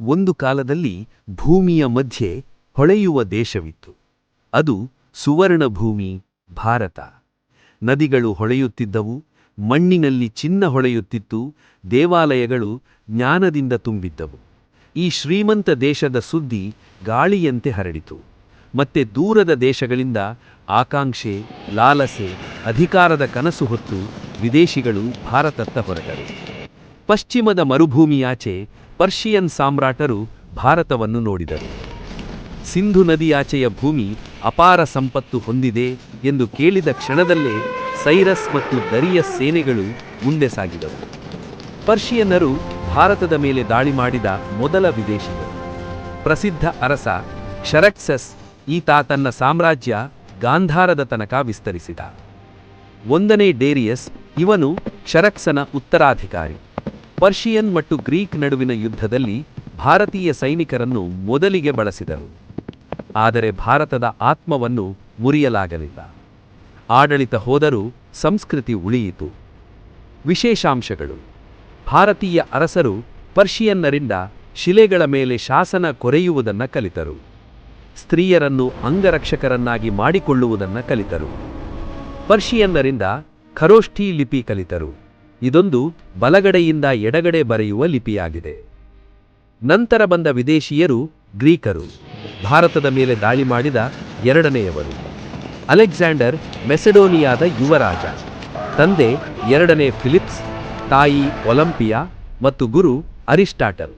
ಒಂದು ಕಾಲದಲ್ಲಿ ಭೂಮಿಯ ಮಧ್ಯೆ ಹೊಳೆಯುವ ದೇಶವಿತ್ತು. ಅದು ಸುವರ್ಣ ಭೂಮಿ ಭಾರತ. ನದಿಗಳು ಹೊಳೆಯುತ್ತಿದ್ದವು, ಮಣ್ಣಿನಲ್ಲಿ ಚಿನ್ನ ಹೊಳೆಯುತ್ತಿತ್ತು, ದೇವಾಲಯಗಳು ಜ್ಞಾನದಿಂದ ತುಂಬಿದ್ದವು. ಈ ಶ್ರೀಮಂತ ದೇಶದ ಸುದ್ದಿ ಗಾಳಿಯಂತೆ ಹರಡಿತು. ಮತ್ತೆ ದೂರದ ದೇಶಗಳಿಂದ ಆಕಾಂಕ್ಷೆ, ಲಾಲಸೆ, ಅಧಿಕಾರದ ಕನಸು ಹೊತ್ತು ವಿದೇಶಿಗಳು ಭಾರತತ್ತ ಹೊರಟರು. ಪಶ್ಚಿಮದ ಮರುಭೂಮಿಯಾಚೆ ಪರ್ಷಿಯನ್ ಸಾಮ್ರಾಟರು ಭಾರತವನ್ನು ನೋಡಿದರು. ಸಿಂಧು ನದಿಯಾಚೆಯ ಭೂಮಿ ಅಪಾರ ಸಂಪತ್ತು ಹೊಂದಿದೆ ಎಂದು ಕೇಳಿದ ಕ್ಷಣದಲ್ಲೇ ಸೈರಸ್ ಮತ್ತು ದರಿಯ ಸೇನೆಗಳು ಮುಂದೆ ಸಾಗಿದವು. ಪರ್ಷಿಯನ್ನರು ಭಾರತದ ಮೇಲೆ ದಾಳಿ ಮಾಡಿದ ಮೊದಲ ವಿದೇಶಿಗರು. ಪ್ರಸಿದ್ಧ ಅರಸ ಶರಕ್ಸಸ್ ಈತ ತನ್ನ ಸಾಮ್ರಾಜ್ಯ ಗಾಂಧಾರದ ತನಕ ವಿಸ್ತರಿಸಿದ. ಒಂದನೇ ಡೇರಿಯಸ್ ಇವನು ಶರಕ್ಸನ ಉತ್ತರಾಧಿಕಾರಿ. ಪರ್ಷಿಯನ್ ಮತ್ತು ಗ್ರೀಕ್ ನಡುವಿನ ಯುದ್ಧದಲ್ಲಿ ಭಾರತೀಯ ಸೈನಿಕರನ್ನು ಮೊದಲಿಗೆ ಬಳಸಿದರು. ಆದರೆ ಭಾರತದ ಆತ್ಮವನ್ನು ಮುರಿಯಲಾಗಲಿಲ್ಲ. ಆಡಳಿತ ಹೋದರೂ ಸಂಸ್ಕೃತಿ ಉಳಿಯಿತು. ವಿಶೇಷಾಂಶಗಳು. ಭಾರತೀಯ ಅರಸರು ಪರ್ಷಿಯನ್ನರಿಂದ ಶಿಲೆಗಳ ಮೇಲೆ ಶಾಸನ ಕೊರೆಯುವುದನ್ನು ಕಲಿತರು. ಸ್ತ್ರೀಯರನ್ನು ಅಂಗರಕ್ಷಕರನ್ನಾಗಿ ಮಾಡಿಕೊಳ್ಳುವುದನ್ನು ಕಲಿತರು. ಪರ್ಷಿಯನ್ನರಿಂದ ಖರೋಷ್ಠಿ ಲಿಪಿ ಕಲಿತರು. ಇದೊಂದು ಬಲಗಡೆಯಿಂದ ಎಡಗಡೆ ಬರೆಯುವ ಲಿಪಿಯಾಗಿದೆ. ನಂತರ ಬಂದ ವಿದೇಶಿಯರು ಗ್ರೀಕರು. ಭಾರತದ ಮೇಲೆ ದಾಳಿ ಮಾಡಿದ ಎರಡನೆಯವರು. ಅಲೆಕ್ಸಾಂಡರ್ ಮೆಸಡೋನಿಯಾದ ಯುವರಾಜ. ತಂದೆ ಎರಡನೇ ಫಿಲಿಪ್ಸ್, ತಾಯಿ ಒಲಂಪಿಯಾ ಮತ್ತು ಗುರು ಅರಿಸ್ಟಾಟಲ್.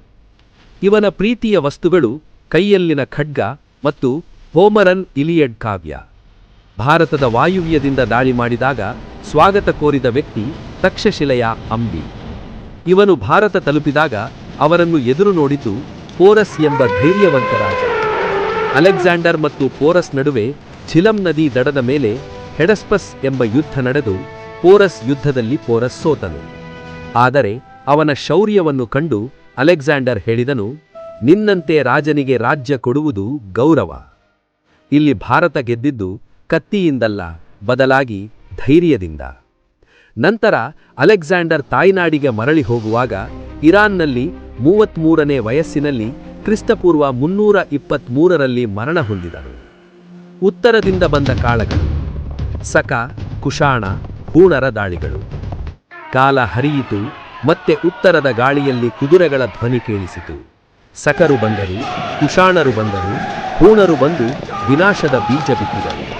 ಇವನ ಪ್ರೀತಿಯ ವಸ್ತುಗಳು ಕೈಯಲ್ಲಿನ ಖಡ್ಗ ಮತ್ತು ಹೋಮರನ್ ಇಲಿಯಡ್ ಕಾವ್ಯ. ಭಾರತದ ವಾಯುವ್ಯದಿಂದ ದಾಳಿ ಮಾಡಿದಾಗ ಸ್ವಾಗತ ಕೋರಿದ ವ್ಯಕ್ತಿ ತಕ್ಷಶಿಲೆಯ ಅಂಬಿ. ಇವನು ಭಾರತ ತಲುಪಿದಾಗ ಅವರನ್ನು ಎದುರು ನೋಡಿದ್ದು ಪೋರಸ್ ಎಂಬ ಧೈರ್ಯವಂತ ರಾಜ. ಅಲೆಕ್ಸಾಂಡರ್ ಮತ್ತು ಪೋರಸ್ ನಡುವೆ ಝಿಲಂ ನದಿ ದಡದ ಮೇಲೆ ಹೆಡಸ್ಪಸ್ ಎಂಬ ಯುದ್ಧ ನಡೆದು ಪೋರಸ್ ಯುದ್ಧದಲ್ಲಿ ಪೋರಸ್ ಸೋತನು. ಆದರೆ ಅವನ ಶೌರ್ಯವನ್ನು ಕಂಡು ಅಲೆಕ್ಸಾಂಡರ್ ಹೇಳಿದನು, ನಿನ್ನಂತೆ ರಾಜನಿಗೆ ರಾಜ್ಯ ಕೊಡುವುದು ಗೌರವ. ಇಲ್ಲಿ ಭಾರತ ಗೆದ್ದಿದ್ದು ಕತ್ತಿಯಿಂದಲ್ಲ, ಬದಲಾಗಿ ಧೈರ್ಯದಿಂದ. ನಂತರ ಅಲೆಕ್ಸಾಂಡರ್ ತಾಯ್ನಾಡಿಗೆ ಮರಳಿ ಹೋಗುವಾಗ ಇರಾನ್ನಲ್ಲಿ ಮೂವತ್ತ್ಮೂರನೇ ವಯಸ್ಸಿನಲ್ಲಿ ಕ್ರಿಸ್ತಪೂರ್ವ ಮುನ್ನೂರ ಇಪ್ಪತ್ತ್ಮೂರರಲ್ಲಿ ಮರಣ ಹೊಂದಿದರು. ಉತ್ತರದಿಂದ ಬಂದ ಕಾಳಗಳು, ಸಕ, ಕುಶಾಣ, ಹೂಣರ ದಾಳಿಗಳು. ಕಾಲ ಹರಿಯಿತು, ಮತ್ತೆ ಉತ್ತರದ ಗಾಳಿಯಲ್ಲಿ ಕುದುರೆಗಳ ಧ್ವನಿ ಕೇಳಿಸಿತು. ಸಕರು ಬಂದರು, ಕುಶಾಣರು ಬಂದರು, ಹೂಣರು ಬಂದು ವಿನಾಶದ ಬೀಜ ಬಿತ್ತಿದರು.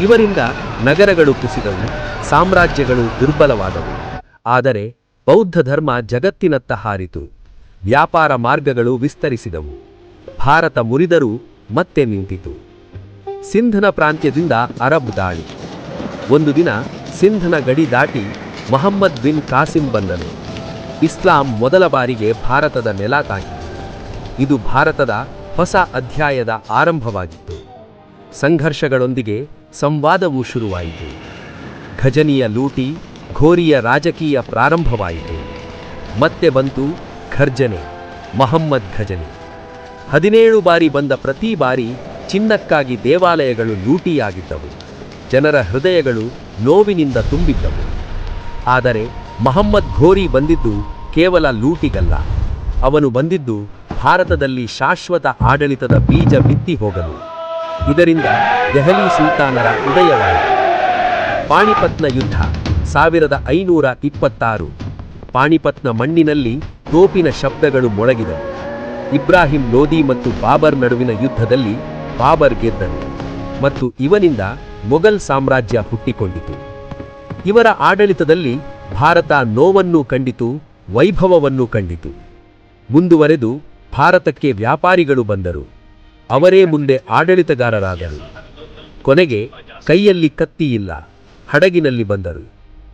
ಇವರಿಂದ ನಗರಗಳು ಕುಸಿದವು, ಸಾಮ್ರಾಜ್ಯಗಳು ದುರ್ಬಲವಾದವು. ಆದರೆ ಬೌದ್ಧ ಧರ್ಮ ಜಗತ್ತಿನತ್ತ ಹಾರಿತು. ವ್ಯಾಪಾರ ಮಾರ್ಗಗಳು ವಿಸ್ತರಿಸಿದವು. ಭಾರತ ಮುರಿದರೂ ಮತ್ತೆ ನಿಂತಿತು. ಸಿಂಧನ ಪ್ರಾಂತ್ಯದಿಂದ ಅರಬ್ ದಾಳಿ. ಒಂದು ದಿನ ಸಿಂಧನ ಗಡಿ ದಾಟಿ ಮೊಹಮ್ಮದ್ ಬಿನ್ ಕಾಸಿಂ ಬಂದನು. ಇಸ್ಲಾಂ ಮೊದಲ ಬಾರಿಗೆ ಭಾರತದ ನೆಲ ತಾಕಿತು ಇದು ಭಾರತದ ಹೊಸ ಅಧ್ಯಾಯದ ಆರಂಭವಾಗಿತ್ತು. ಸಂಘರ್ಷಗಳೊಂದಿಗೆ ಸಂವಾದವೂ ಶುರುವಾಯಿತು. ಘಜನಿಯ ಲೂಟಿ ಘೋರಿಯ ರಾಜಕೀಯ ಪ್ರಾರಂಭವಾಯಿತು. ಮತ್ತೆ ಬಂತು ಖರ್ಜನೆ, ಮಹಮ್ಮದ್ ಘಜನಿ ಹದಿನೇಳು ಬಾರಿ ಬಂದ ಪ್ರತಿ ಬಾರಿ ಚಿನ್ನಕ್ಕಾಗಿ ದೇವಾಲಯಗಳು ಲೂಟಿಯಾಗಿದ್ದವು. ಜನರ ಹೃದಯಗಳು ನೋವಿನಿಂದ ತುಂಬಿದ್ದವು. ಆದರೆ ಮಹಮ್ಮದ್ ಘೋರಿ ಬಂದಿದ್ದು ಕೇವಲ ಲೂಟಿಗಲ್ಲ. ಅವನು ಬಂದಿದ್ದು ಭಾರತದಲ್ಲಿ ಶಾಶ್ವತ ಆಡಳಿತದ ಬೀಜ ಬಿತ್ತಿ ಹೋಗಲು. ಇದರಿಂದ ದೆಹಲಿ ಸುಲ್ತಾನರ ಉದಯವಾಯಿತು. ಪಾಣಿಪತ್ನ ಯುದ್ಧ ಸಾವಿರದ ಐನೂರ ಇಪ್ಪತ್ತಾರು. ಪಾಣಿಪತ್ನ ಮಣ್ಣಿನಲ್ಲಿ ತೋಪಿನ ಶಬ್ದಗಳು ಮೊಳಗಿದವು. ಇಬ್ರಾಹಿಂ ಲೋದಿ ಮತ್ತು ಬಾಬರ್ ನಡುವಿನ ಯುದ್ಧದಲ್ಲಿ ಬಾಬರ್ ಗೆದ್ದನು ಮತ್ತು ಇವನಿಂದ ಮೊಘಲ್ ಸಾಮ್ರಾಜ್ಯ ಹುಟ್ಟಿಕೊಂಡಿತು. ಇವರ ಆಡಳಿತದಲ್ಲಿ ಭಾರತ ನೋವನ್ನು ಕಂಡಿತು, ವೈಭವವನ್ನು ಕಂಡಿತು. ಮುಂದುವರೆದು ಭಾರತಕ್ಕೆ ವ್ಯಾಪಾರಿಗಳು ಬಂದರು. ಅವರೇ ಮುಂದೆ ಆಡಳಿತಗಾರರಾದರು. ಕೊನೆಗೆ ಕೈಯಲ್ಲಿ ಕತ್ತಿಯಿಲ್ಲ ಹಡಗಿನಲ್ಲಿ ಬಂದರು.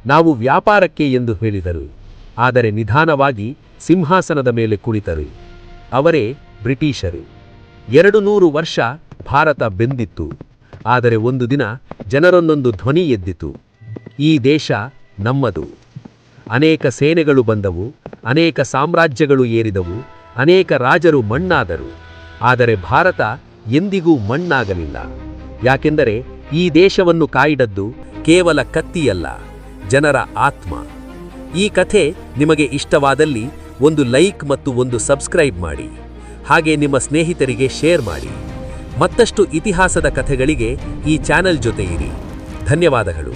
ನಾವು ವ್ಯಾಪಾರಕ್ಕೆ ಎಂದು ಹೇಳಿದರು. ಆದರೆ ನಿಧಾನವಾಗಿ ಸಿಂಹಾಸನದ ಮೇಲೆ ಕುಳಿತರು. ಅವರೇ ಬ್ರಿಟಿಷರು. ಎರಡು ನೂರು ವರ್ಷ ಭಾರತ ಬೆಂದಿತ್ತು. ಆದರೆ ಒಂದು ದಿನ ಜನರೊಂದೊಂದು ಧ್ವನಿ ಎದ್ದಿತು. ಈ ದೇಶ ನಮ್ಮದು. ಅನೇಕ ಸೇನೆಗಳು ಬಂದವು, ಅನೇಕ ಸಾಮ್ರಾಜ್ಯಗಳು ಏರಿದವು, ಅನೇಕ ರಾಜರು ಮಣ್ಣಾದರು. ಆದರೆ ಭಾರತ ಎಂದಿಗೂ ಮಣ್ಣಾಗಲಿಲ್ಲ. ಯಾಕೆಂದರೆ ಈ ದೇಶವನ್ನು ಕಾಯಿಡದ್ದು ಕೇವಲ ಕತ್ತಿಯಲ್ಲ, ಜನರ ಆತ್ಮ. ಈ ಕಥೆ ನಿಮಗೆ ಇಷ್ಟವಾದಲ್ಲಿ ಒಂದು ಲೈಕ್ ಮತ್ತು ಒಂದು ಸಬ್ಸ್ಕ್ರೈಬ್ ಮಾಡಿ. ಹಾಗೆ ನಿಮ್ಮ ಸ್ನೇಹಿತರಿಗೆ ಶೇರ್ ಮಾಡಿ. ಮತ್ತಷ್ಟು ಇತಿಹಾಸದ ಕಥೆಗಳಿಗೆ ಈ ಚಾನೆಲ್ ಜೊತೆ ಇರಿ ಧನ್ಯವಾದಗಳು.